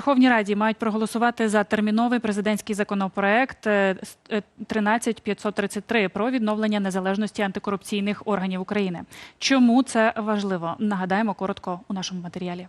Верховній Раді мають проголосувати за терміновий президентський законопроект е, с- е, 13533 про відновлення незалежності антикорупційних органів України. Чому це важливо? Нагадаємо коротко у нашому матеріалі.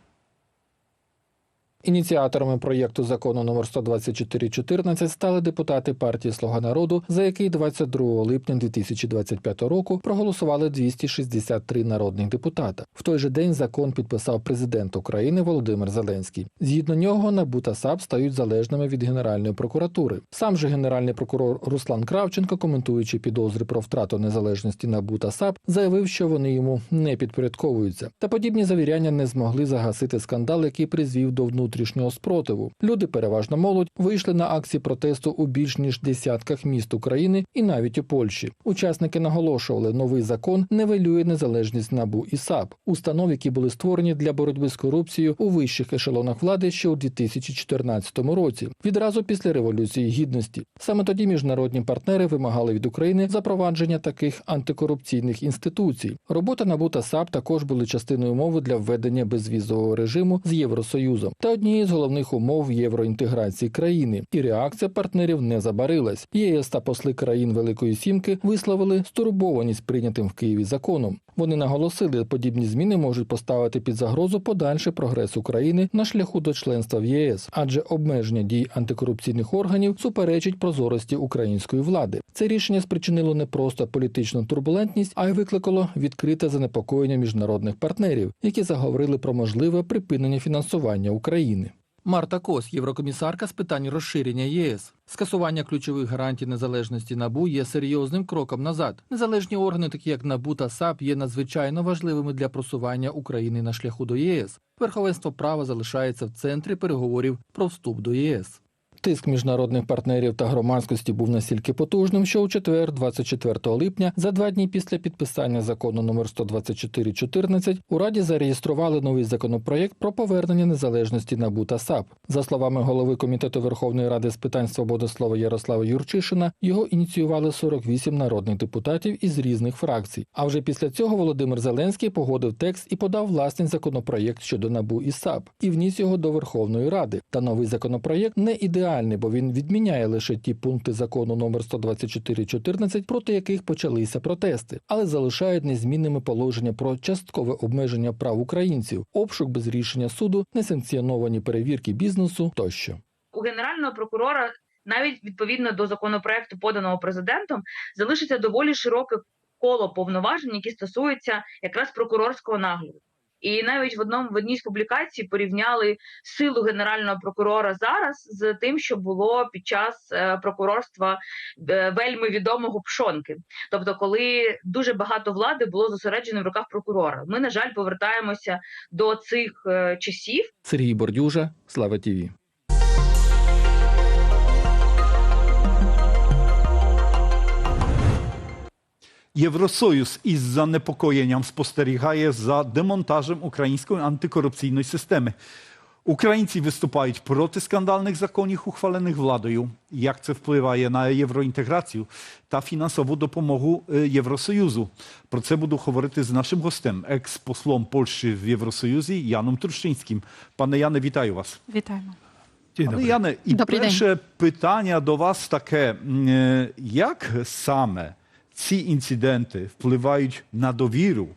Ініціаторами проєкту закону номер 12414 стали депутати партії Слуга народу, за який 22 липня 2025 року проголосували 263 народних депутата. В той же день закон підписав президент України Володимир Зеленський. Згідно нього, НАБУ та САП стають залежними від Генеральної прокуратури. Сам же генеральний прокурор Руслан Кравченко, коментуючи підозри про втрату незалежності НАБУ та САП, заявив, що вони йому не підпорядковуються. Та подібні завіряння не змогли загасити скандал, який призвів до внутрішнього спротиву. Люди, переважно молодь, вийшли на акції протесту у більш ніж десятках міст України і навіть у Польщі. Учасники наголошували, новий закон нивелює незалежність НАБУ і САП, установ, які були створені для боротьби з корупцією у вищих ешелонах влади ще у 2014 році, відразу після революції гідності. Саме тоді міжнародні партнери вимагали від України запровадження таких антикорупційних інституцій. Робота НАБУ та САП також були частиною умови для введення безвізового режиму з Євросоюзом та однією з головних умов євроінтеграції країни. І реакція партнерів не забарилась. ЄС та посли країн Великої Сімки висловили стурбованість прийнятим в Києві законом. Вони наголосили, подібні зміни можуть поставити під загрозу подальший прогрес України на шляху до членства в ЄС, адже обмеження дій антикорупційних органів суперечить прозорості української влади. Це рішення спричинило не просто політичну турбулентність, а й викликало відкрите занепокоєння міжнародних партнерів, які заговорили про можливе припинення фінансування України. Марта Кос, єврокомісарка з питань розширення ЄС. Скасування ключових гарантій незалежності НАБУ є серйозним кроком назад. Незалежні органи, такі як НАБУ та САП, є надзвичайно важливими для просування України на шляху до єС. Верховенство права залишається в центрі переговорів про вступ до ЄС. Тиск міжнародних партнерів та громадськості був настільки потужним, що у четвер, 24 липня, за два дні після підписання закону номер 12414, у Раді зареєстрували новий законопроєкт про повернення незалежності НАБУ та САП. За словами голови комітету Верховної Ради з питань свободи слова Ярослава Юрчишина, його ініціювали 48 народних депутатів із різних фракцій. А вже після цього Володимир Зеленський погодив текст і подав власний законопроєкт щодо НАБУ і САП і вніс його до Верховної Ради. Та новий законопроєкт не ідеальний, бо він відміняє лише ті пункти закону номер 12414, проти яких почалися протести, але залишають незмінними положення про часткове обмеження прав українців, обшук без рішення суду, несанкціоновані перевірки бізнесу тощо. у генерального прокурора, навіть відповідно до законопроекту, поданого президентом, залишиться доволі широке коло повноважень, які стосуються якраз прокурорського нагляду. І навіть в одному в одній з публікацій порівняли силу генерального прокурора зараз з тим, що було під час е, прокурорства е, вельми відомого Пшонки. Тобто, коли дуже багато влади було зосереджено в руках прокурора. Ми, на жаль, повертаємося до цих е, часів, Сергій Бордюжа, Слава ТІВІ. Євросоюз із занепокоєнням спостерігає за демонтажем української антикорупційної системи. Українці виступають проти скандальних законів, ухвалених владою. Як це впливає на євроінтеграцію та фінансову допомогу е, Євросоюзу? Про це буду говорити з нашим гостем, екс-послом Польщі в Євросоюзі Яном Трущинським. Пане Яне, вітаю вас. Вітаємо. Пане Яне, і Добрий день. перше питання до вас таке: е, як саме ці інциденти впливають на довіру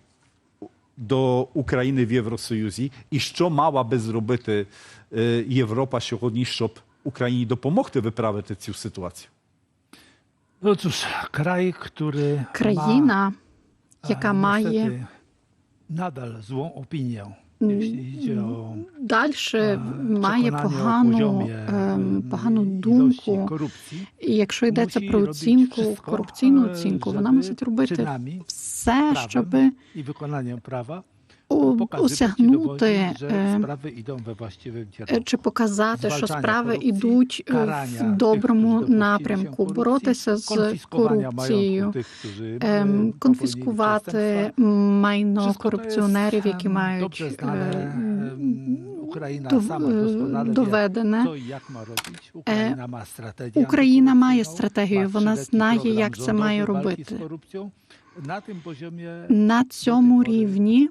до України в Євросоюзі, і що мала би зробити е, Європа сьогодні, щоб Україні допомогти виправити цю ситуацію? No cóż, kraj, który Країна, ma, яка a, має niestety nadal złą opinię, jeśli idzie o далі має погану, e, погану думку. І якщо йдеться про оцінку, корупційну e, оцінку, вона мусить робити все, prawem осягнути е, е, чи показати, що справи йдуть е, в доброму напрямку, боротися з корупцією. ем, конфіскувати майно корупціонерів, які мають dobrze znane, е, em, Україна дов- сама е, doskonale wie, доведене. Україна має стратегію вона знає, як це має робити. На цьому рівні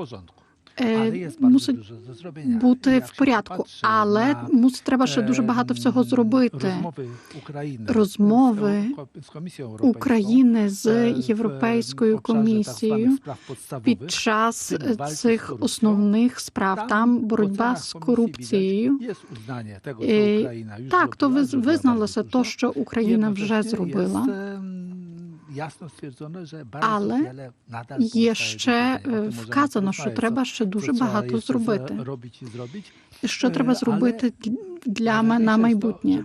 porządku. е, мусить бути в порядку, але мусить треба ще дуже багато всього зробити. Розмови України, з, Європейською, е, Європейською комісією під час цих основних справ. Там боротьба з корупцією. Е, Так, то визналося то, що Україна вже зробила. Але Є ще е, вказано, що треба ще дуже багато зробити. Що Е, треба зробити для на майбутнє?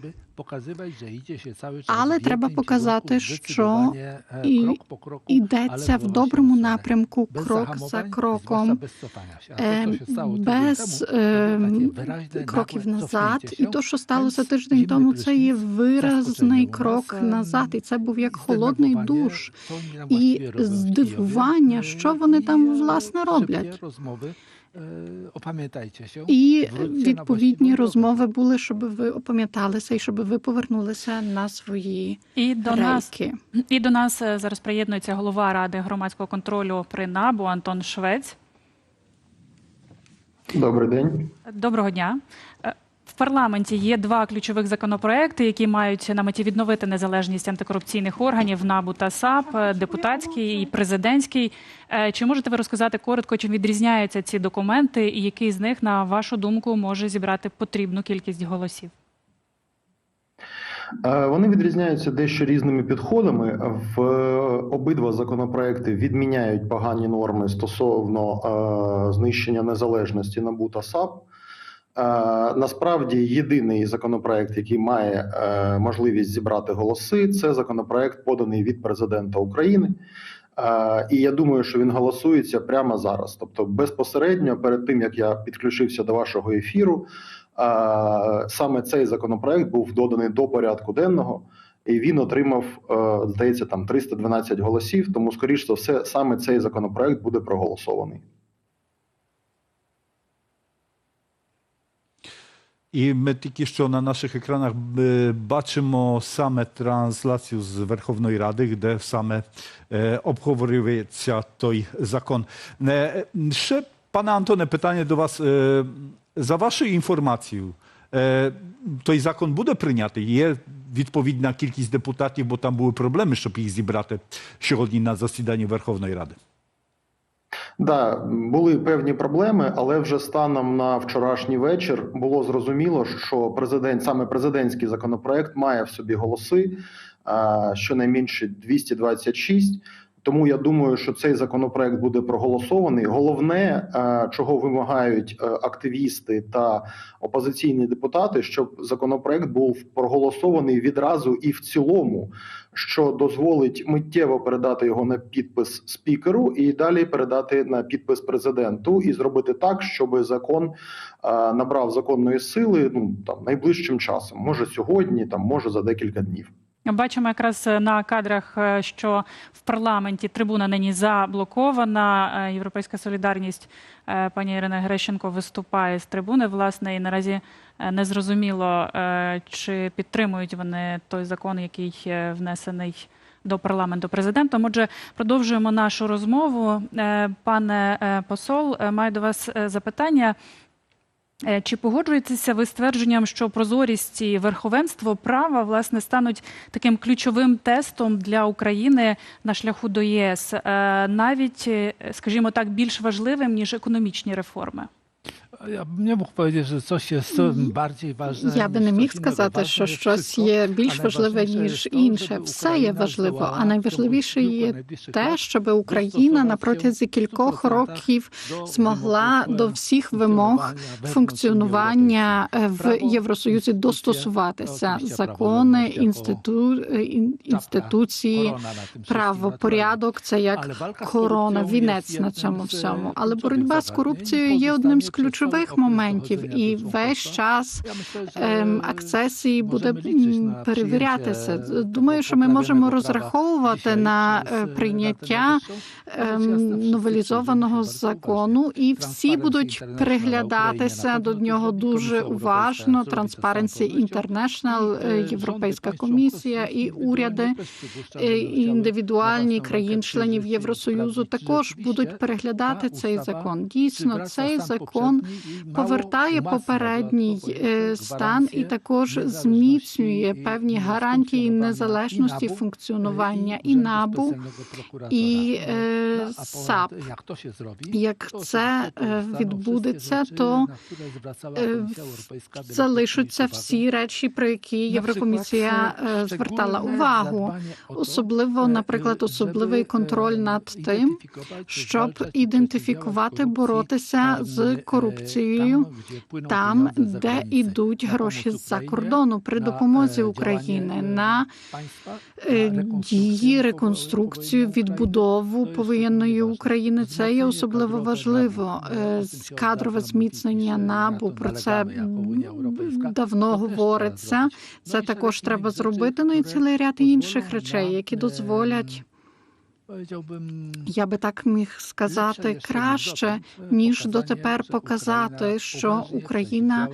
Але треба показати, що e, і- Йдеться в доброму напрямку, крок за кроком, е, без е, кроків назад. І то, що сталося тиждень тому, це є виразний крок назад. І це був як холодний душ. і здивування, що вони там, е, власне, роблять. Е, опам'ятайте що І відповідні розмови були, щоб ви опам'яталися і щоб ви повернулися на свої І до нас і до нас е, зараз приєднується голова ради громадського контролю при НАБУ Антон Швець. Добрий день. Доброго дня. Парламенті є два ключових законопроекти, які мають на меті відновити незалежність антикорупційних органів НАБУ та САП, е, депутатський і президентський. Е, Чи можете ви розказати коротко, чим відрізняються ці документи, і який з них, на вашу думку, може зібрати потрібну кількість голосів? Е, Вони відрізняються дещо різними підходами. В обидва законопроекти відміняють погані норми стосовно знищення незалежності НАБУ та САП. Е, Насправді єдиний законопроект, який має е, можливість зібрати голоси, це законопроект, поданий від президента України. Е, І я думаю, що він голосується прямо зараз. Тобто, безпосередньо перед тим як я підключився до вашого ефіру, саме цей законопроект був доданий до порядку денного, і він отримав, здається, там 312 голосів. Тому, скоріш за все, саме цей законопроект буде проголосований. І ми тільки що на наших екранах е, бачимо саме трансляцію з Верховної Ради, де саме е, обговорюється той закон. Е, Ще, пане Антоне, питання до вас. Е, За вашою інформацією, е, той закон буде прийнятий? Є відповідна кількість депутатів, бо там були проблеми, щоб їх зібрати сьогодні на засіданні Верховної Ради. Да, були певні проблеми, але вже станом на вчорашній вечір було зрозуміло, що президент саме президентський законопроект має в собі голоси, а, щонайменше 226. Тому я думаю, що цей законопроект буде проголосований. Головне, е, чого вимагають е, активісти та опозиційні депутати, щоб законопроект був проголосований відразу і в цілому, що дозволить миттєво передати його на підпис спікеру і далі передати на підпис президенту, і зробити так, щоб закон е, набрав законної сили ну там найближчим часом, може сьогодні, там може за декілька днів. Бачимо якраз на кадрах, е, що в парламенті трибуна нині заблокована. Е, Європейська солідарність е, пані Ірина Грещенко виступає з трибуни. Власне, і наразі е, не зрозуміло, е, чи підтримують вони той закон, який е, внесений. До парламенту президентом. Отже, продовжуємо нашу розмову. Е, Пане е, посол, е, маю до вас е, запитання. Е, Чи погоджуєтеся ви з твердженням, що прозорість і верховенство права власне стануть таким ключовим тестом для України на шляху до ЄС, е, навіть, е, скажімо так, більш важливим ніж економічні реформи? Ja bym nie mógł powiedzieć, że coś jest mm. bardziej ważne. Я би не міг сказати, що щось є більш важливе ніж інше. Все є важливо, а найважливіше є те, щоб Україна на протязі кількох років змогла до всіх вимог функціонування в Євросоюзі достосуватися. Закони, інститу... інституції, правопорядок це як корона, вінець на цьому всьому. Але боротьба з корупцією є одним з ключових ключових моментів, і весь час ем, акцесії буде перевірятися. Думаю, що ми можемо розраховувати на е, прийняття ем, новелізованого закону, і всі будуть приглядатися до нього дуже уважно. Transparency International, е, Європейська комісія і уряди е, індивідуальні країн-членів Євросоюзу також будуть переглядати цей закон. Дійсно, цей закон повертає попередній е, стан і також зміцнює певні гарантії незалежності функціонування і НАБУ, і е, САП. Як це е, відбудеться, то е, залишаться всі речі, про які Єврокомісія е, звертала увагу. Особливо, наприклад, особливий контроль над тим, щоб ідентифікувати, боротися з корупцією там, де йдуть гроші з-за кордону при допомозі України на е, дії, реконструкцію, відбудову повоєнної України. Це є особливо важливо. Е, Кадрове зміцнення НАБУ про це давно говориться. Це також треба зробити. Ну і цілий ряд інших речей, які дозволять. Я би так міг сказати краще, ніж дотепер показати, що Україна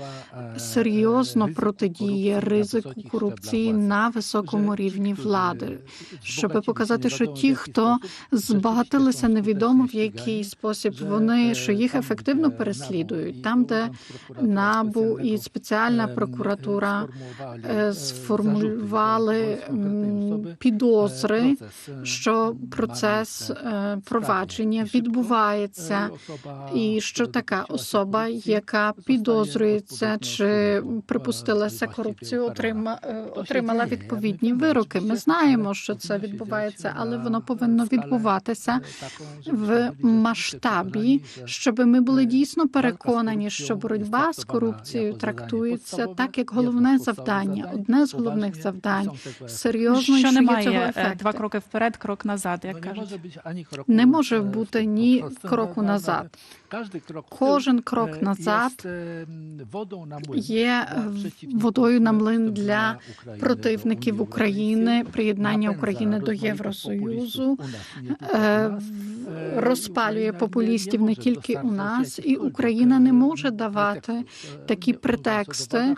серйозно протидіє ризику корупції на високому рівні влади, щоб показати, що ті, хто збагатилися невідомо в який спосіб, вони що їх ефективно переслідують, там, де НАБУ і спеціальна прокуратура сформулювали підозри, що процес е, провадження відбувається, і що така особа, яка підозрюється чи припустилася корупцію, отрима, е, отримала відповідні вироки. Ми знаємо, що це відбувається, але воно повинно відбуватися в масштабі, щоб ми були дійсно переконані, що боротьба з корупцією трактується так, як головне завдання, одне з головних завдань. Серйозно, що що є цього е, ефекту. два кроки вперед, крок назад, як кажуть. Не може бути ні кроку назад. Кожен крок назад є е, водою на млин для противників України, приєднання України до Євросоюзу, е, розпалює популістів не тільки у нас, і Україна не може давати такі претексти.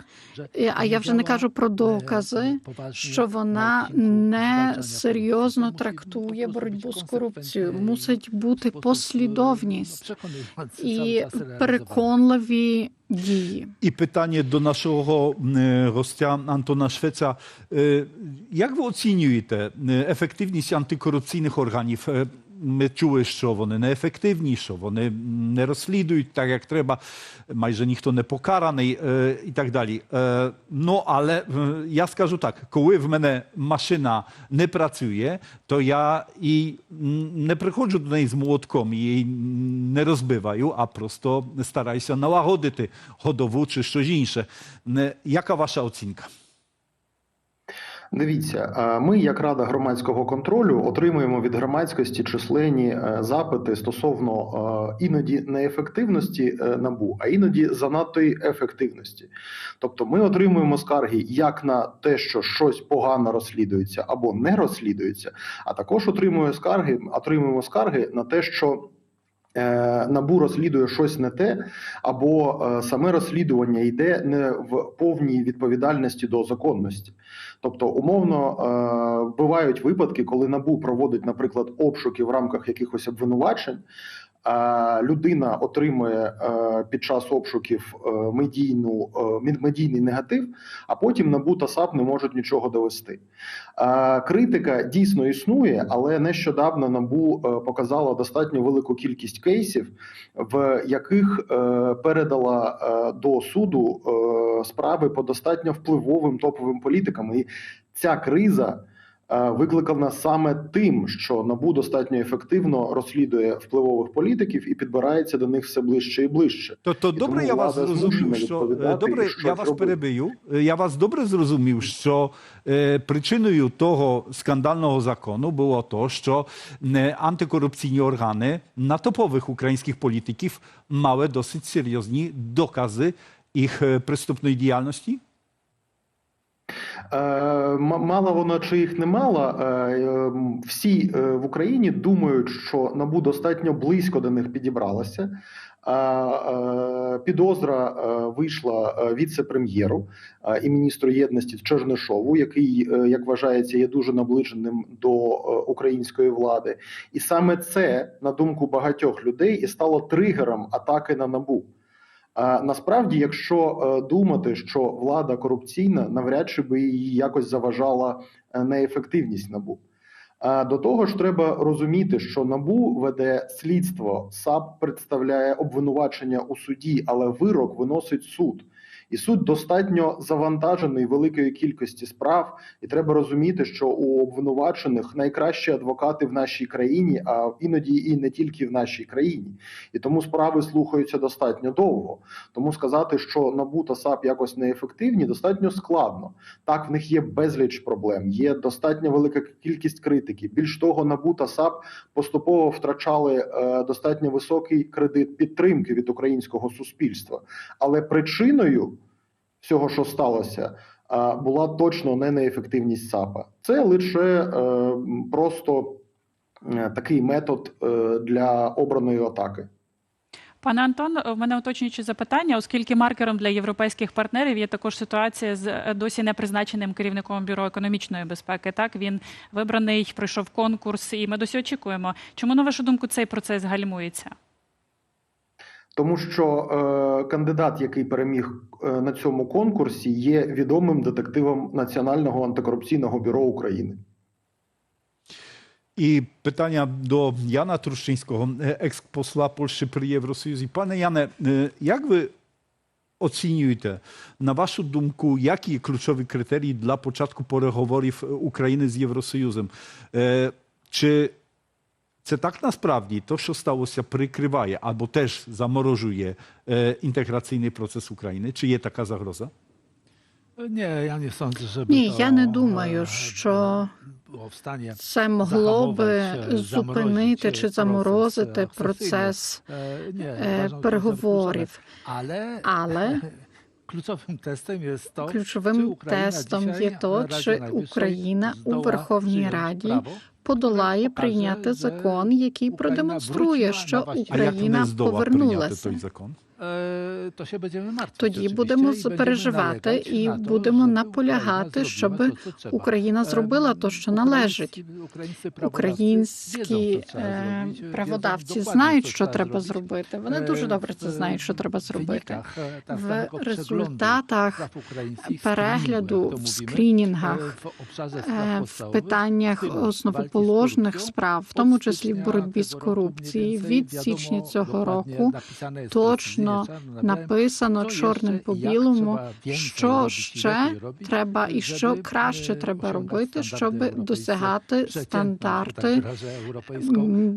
Е, А я вже не кажу про докази, що вона не серйозно трактує боротьбу з корупцією. Мусить бути послідовність і переконливі дії. І питання до нашого е, гостя Антона Швеца. Е, Як ви оцінюєте е, ефективність антикорупційних органів? Е, Ми чули, що вони неефективні, що вони не розслідують так, як треба, майже ніхто не покараний е, і так далі. Е, Ну, але е, я скажу так, коли в мене машина не працює, то я і м, не приходжу до неї з молотком, її не розбиваю, а просто стараюся налагодити ходову чи щось інше. Не- Яка ваша оцінка? Дивіться, е, ми, як Рада громадського контролю, отримуємо від громадськості численні е, запити стосовно е, іноді неефективності набу, а іноді занадтої ефективності. Тобто, ми отримуємо скарги як на те, що щось погано розслідується або не розслідується, а також отримуємо скарги, отримуємо скарги на те, що. Набу розслідує щось не те, або саме розслідування йде не в повній відповідальності до законності. Тобто, умовно е, бувають випадки, коли набу проводить, наприклад, обшуки в рамках якихось обвинувачень. Людина отримує е, під час обшуків е, медійну е, медійний негатив, а потім НАБУ та САП не можуть нічого довести. Критика дійсно існує, але нещодавно НАБУ показала достатньо велику кількість кейсів, в яких передала до суду справи по достатньо впливовим топовим політикам. І ця криза е, викликана саме тим, що НАБУ достатньо ефективно розслідує впливових політиків і підбирається до них все ближче і ближче. То, то І добре, я вас зрозумів, що е, добре, я вас робити. перебию. Е, Я вас добре зрозумів, що е, причиною того скандального закону було то, що е, антикорупційні органи на топових українських політиків мали досить серйозні докази їх е, преступної діяльності. Е, м- Мало воно чи їх не мало. е, Всі е, в Україні думають, що НАБУ достатньо близько до них підібралося. Е, е, Підозра вийшла віце-прем'єру і міністру єдності Чернишову, який, як вважається, є дуже наближеним до української влади. І саме це, на думку багатьох людей, і стало тригером атаки на НАБУ. А насправді, якщо е, думати, що влада корупційна, навряд чи би її якось заважала е, неефективність набу. До того ж, треба розуміти, що набу веде слідство. САП представляє обвинувачення у суді, але вирок виносить суд. І суд достатньо завантажений великої кількості справ, і треба розуміти, що у обвинувачених найкращі адвокати в нашій країні, а іноді і не тільки в нашій країні. І тому справи слухаються достатньо довго. Тому сказати, що НАБУ та САП якось неефективні, достатньо складно. Так, в них є безліч проблем, є достатньо велика кількість критики. Більш того, НАБУ та САП поступово втрачали е, достатньо високий кредит підтримки від українського суспільства. Але причиною всього, що сталося, була точно не неефективність САПа. Це лише е, просто е, такий метод е, для обраної атаки. Пане Антон, в мене уточнюючі запитання, оскільки маркером для європейських партнерів є також ситуація з досі непризначеним керівником бюро економічної безпеки. Так він вибраний, пройшов конкурс, і ми досі очікуємо. Чому на вашу думку цей процес гальмується? Тому що е, кандидат, який переміг е, на цьому конкурсі, є відомим детективом Національного антикорупційного бюро України. І питання до Яна Трушчинського, е, екс-посла Польщі при Євросоюзі. Пане Яне, е, як ви оцінюєте, на вашу думку, які є ключові критерії для початку переговорів України з Євросоюзом? Е, Чи це так насправді то, що сталося, прикриває або теж заморожує е, інтеграційний процес України? Чи є така загроза? Nie, ja nie sądzę, żeby Ні, я не думаю, що w stanie це могло би зупинити чи заморозити процес е, переговорів. Але testem jest to, czy ключовим тестом є то, чи Україна у Верховній Раді подолає прийняти закон, який продемонструє, що Україна повернулася. той закон? E, to się będziemy. Тоді будемо переживати і будемо наполягати, щоб то. Україна Е, зробила то, що належить. Українські- праводавці е, праводавці знають, що треба зробити. Вони Е, дуже добре це знають, що треба зробити. В результатах перегляду в скрінінгах, е, в питаннях основоположних справ, в тому числі в боротьбі з корупцією. Від січня цього року точно białym, написано чорним по білому, що ще треба і що краще треба робити, щоб досягати стандарти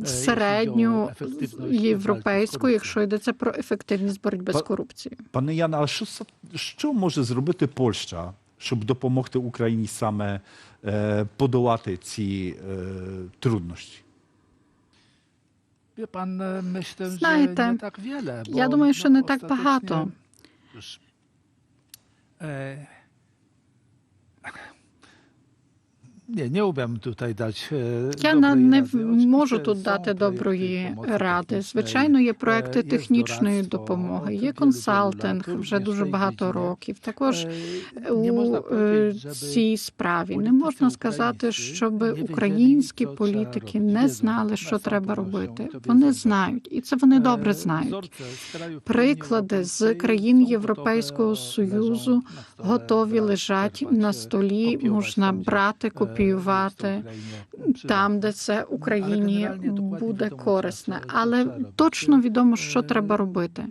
середню європейську, якщо йдеться про ефективність боротьби з корупцією. Пане Яне, а що, що може зробити Польща, щоб допомогти Україні саме е, подолати ці е, труднощі? Знаєте, że nie tak wiele. Bo, Я думаю, що no, не так ostatecznie багато. Nie umiem tutaj dać. e, Я на- не можу тут дати доброї ради. Звичайно, є проекти технічної допомоги, є консалтинг вже дуже багато років. Також у цій справі не можна сказати, щоб українські політики не знали, що треба робити. Вони знають, і це вони добре знають. Приклади з країн Європейського Союзу готові лежать на столі, можна брати, e, копіювати там, де це Україні буде корисне. Але точно відомо, що треба робити.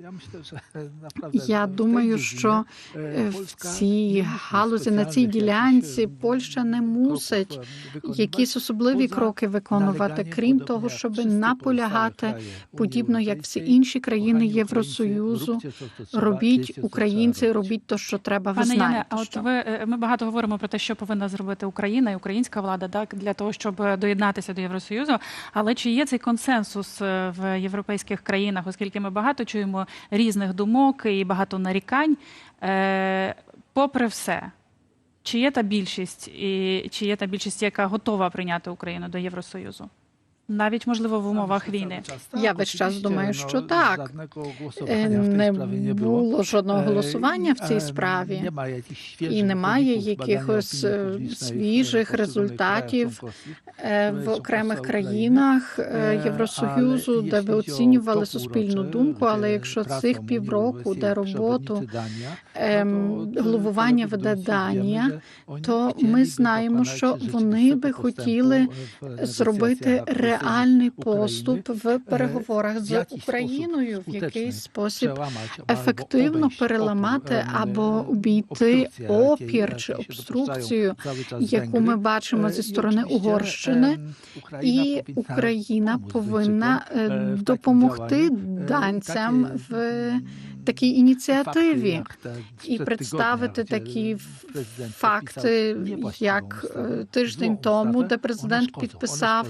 Я думаю, що е, в цій галузі на цій ділянці Польща не мусить якісь особливі кроки виконувати, крім того, щоб наполягати, подібно як всі інші країни Євросоюзу. Робіть українці, робіть то, що треба. Ви Пане Яне, знаєте, а от ви е, ми багато говоримо про те, що повинна зробити Україна і українська влада, так для того, щоб доєднатися до Євросоюзу. Але чи є цей консенсус е, в європейських країнах, оскільки ми багато чуємо різних думок і багато нарікань? Е, попри все, чи є та більшість, і чи є та більшість, яка готова прийняти Україну до Євросоюзу? Навіть можливо в умовах війни. Я весь час думаю, що так. Е, Не було жодного голосування в цій справі. І немає якихось е, свіжих результатів е, в окремих країнах е, Євросоюзу, де ви оцінювали суспільну думку. Але якщо цих півроку, де роботу головування веде Данія, то ми знаємо, що вони би хотіли зробити реальний поступ в переговорах з Україною, в якийсь спосіб ефективно переламати або обійти опір чи обструкцію, яку ми бачимо зі сторони Угорщини, і Україна повинна е, допомогти данцям в такій ініціативі і представити такі факти, як е, тиждень тому, де президент підписав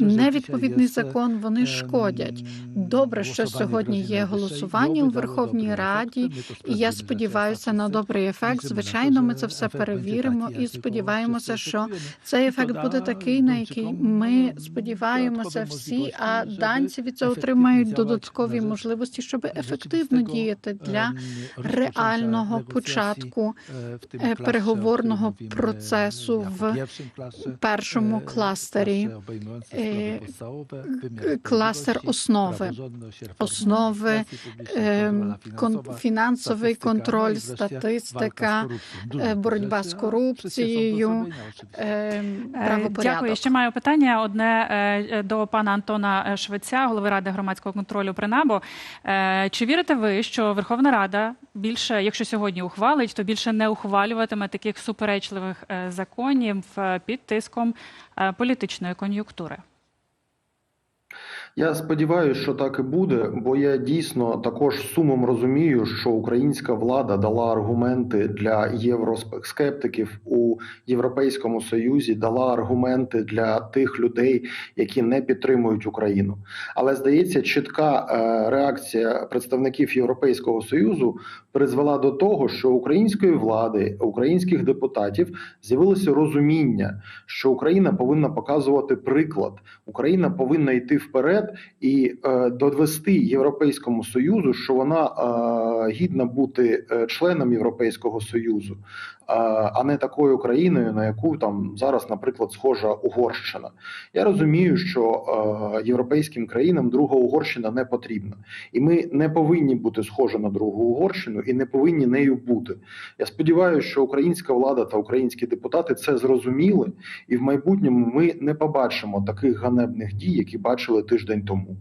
невідповідний закон. Вони шкодять. Добре, що сьогодні є голосування у Верховній Раді, і я сподіваюся на добрий ефект. Звичайно, ми це все перевіримо і сподіваємося, що цей ефект буде такий, на який ми сподіваємося всі. А данці від цього отримають додаткові можливості, щоб ефективно діяти для реального початку е, переговорного процесу в першому кластері. Е, кластер основи. Основи, фінансовий контроль, статистика, е, боротьба з корупцією, Е, правопорядок. Дякую. Ще маю питання одне е, до пана Антона Швеця, голови ради громадського контролю при НАБО. Е, Чи вірите ви, що Верховна Рада більше, якщо сьогодні ухвалить, то більше не ухвалюватиме таких суперечливих е, законів е, під тиском е, політичної кон'юнктури? Я сподіваюся, що так і буде, бо я дійсно також сумом розумію, що українська влада дала аргументи для євроскептиків у Європейському Союзі, дала аргументи для тих людей, які не підтримують Україну. Але здається, чітка е, реакція представників Європейського Союзу призвела до того, що української влади, українських депутатів з'явилося розуміння, що Україна повинна показувати приклад, Україна повинна йти вперед і е, довести Європейському Союзу, що вона е, гідна бути е, членом Європейського Союзу, а не такою країною, на яку там зараз, наприклад, схожа Угорщина. Я розумію, що е, європейським країнам друга Угорщина не потрібна, і ми не повинні бути схожі на другу Угорщину і не повинні нею бути. Я сподіваюся, що українська влада та українські депутати це зрозуміли, і в майбутньому ми не побачимо таких ганебних дій, які бачили тиждень тому.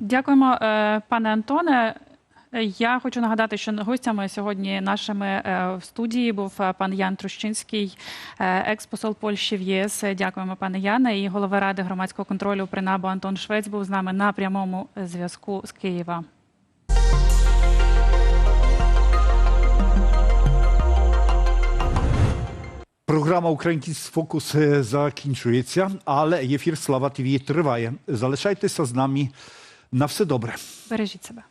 Дякуємо, е, пане Антоне. Я хочу нагадати, що гостями сьогодні нашими е, в студії був е, пан Ян Трущинський, е, екс-посол Польщі в ЄС. Дякуємо, пане Яне. І голова ради громадського контролю при НАБО Антон Швець був з нами на прямому зв'язку з Києва. Програма Український фокус закінчується, але ефір Слава ТВ триває. Залишайтеся з нами на все добре. Бережіть себе.